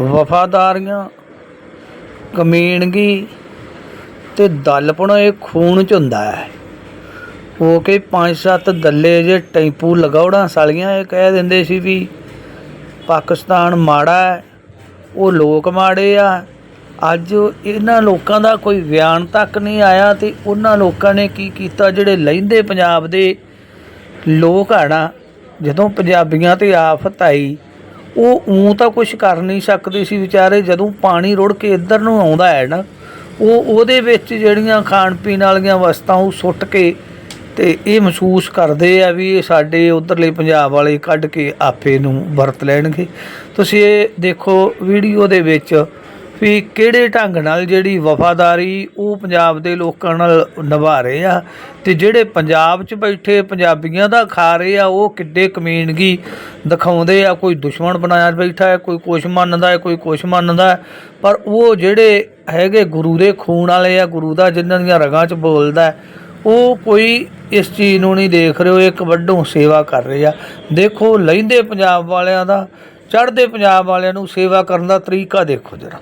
ਵਫਾਦਾਰੀਆਂ ਕਮੀਣਗੀ ਤੇ ਦਲਪਣ ਇਹ ਖੂਨ ਚ ਹੁੰਦਾ ਹੈ। ਉਹ ਕੇ ਪੰਜ ਸੱਤ ਦੱਲੇ ਜੇ ਟੈਂਪੂ ਲਗਾਉਣਾ ਸਾਲੀਆਂ ਇਹ ਕਹਿ ਦਿੰਦੇ ਸੀ ਵੀ ਪਾਕਿਸਤਾਨ ਮਾੜਾ ਹੈ, ਉਹ ਲੋਕ ਮਾੜੇ ਆ। ਅੱਜ ਇਹਨਾਂ ਲੋਕਾਂ ਦਾ ਕੋਈ ਬਿਆਨ ਤੱਕ ਨਹੀਂ ਆਇਆ ਤੇ ਉਹਨਾਂ ਲੋਕਾਂ ਨੇ ਕੀ ਕੀਤਾ? ਜਿਹੜੇ ਲਹਿੰਦੇ ਪੰਜਾਬ ਦੇ ਲੋਕ ਆ ਨਾ, ਜਦੋਂ ਪੰਜਾਬੀਆਂ ਤੇ ਆਫਤ ਆਈ ਉਹ ਉਂ ਤਾਂ ਕੁਝ ਕਰ ਨਹੀਂ ਸਕਦੇ ਸੀ ਵਿਚਾਰੇ, ਜਦੋਂ ਪਾਣੀ ਰੁੜ ਕੇ ਇੱਧਰ ਨੂੰ ਆਉਂਦਾ ਹੈ ਨਾ, ਉਹ ਉਹਦੇ ਵਿੱਚ ਜਿਹੜੀਆਂ ਖਾਣ ਪੀਣ ਵਾਲੀਆਂ ਵਸਤਾਂ ਉਹ ਸੁੱਟ ਕੇ ਤੇ ਇਹ ਮਹਿਸੂਸ ਕਰਦੇ ਆ ਵੀ ਇਹ ਸਾਡੇ ਉਧਰਲੇ ਪੰਜਾਬ ਵਾਲੇ ਕੱਢ ਕੇ ਆਪੇ ਨੂੰ ਵਰਤ ਲੈਣਗੇ। ਤੁਸੀਂ ਇਹ ਦੇਖੋ ਵੀਡੀਓ ਦੇ ਵਿੱਚ ਵੀ ਕਿਹੜੇ ਢੰਗ ਨਾਲ ਜਿਹੜੀ ਵਫਾਦਾਰੀ ਉਹ ਪੰਜਾਬ ਦੇ ਲੋਕਾਂ ਨਾਲ ਨਿਭਾ ਰਹੇ ਆ ਤੇ ਜਿਹੜੇ ਪੰਜਾਬ 'ਚ ਬੈਠੇ ਪੰਜਾਬੀਆਂ ਦਾ ਖਾ ਰਹੇ ਆ, ਉਹ ਕਿੱਡੇ ਕਮੀਨਗੀ ਦਿਖਾਉਂਦੇ ਆ, ਕੋਈ ਦੁਸ਼ਮਣ ਬਣਾਇਆ ਬੈਠਾ ਹੈ, ਕੋਈ ਕੁਛ ਮੰਨਦਾ ਹੈ, ਕੋਈ ਕੁਛ ਮੰਨਦਾ ਪਰ ਉਹ ਜਿਹੜੇ ਹੈਗੇ ਗੁਰੂ ਦੇ ਖੂਨ ਵਾਲੇ ਆ, ਗੁਰੂ ਦਾ ਜਿਨ੍ਹਾਂ ਦੀਆਂ ਰਗਾਂ 'ਚ ਬੋਲਦਾ ਉਹ ਕੋਈ ਇਸ ਚੀਜ਼ ਨੂੰ ਨਹੀਂ ਦੇਖ ਰਹੇ, ਉਹ ਇੱਕ ਵੱਡੋਂ ਸੇਵਾ ਕਰ ਰਹੇ ਆ। ਦੇਖੋ ਲਹਿੰਦੇ ਪੰਜਾਬ ਵਾਲਿਆਂ ਦਾ, ਚੜ੍ਹਦੇ ਪੰਜਾਬ ਵਾਲਿਆਂ ਨੂੰ ਸੇਵਾ ਕਰਨ ਦਾ ਤਰੀਕਾ ਦੇਖੋ ਜਰਾ।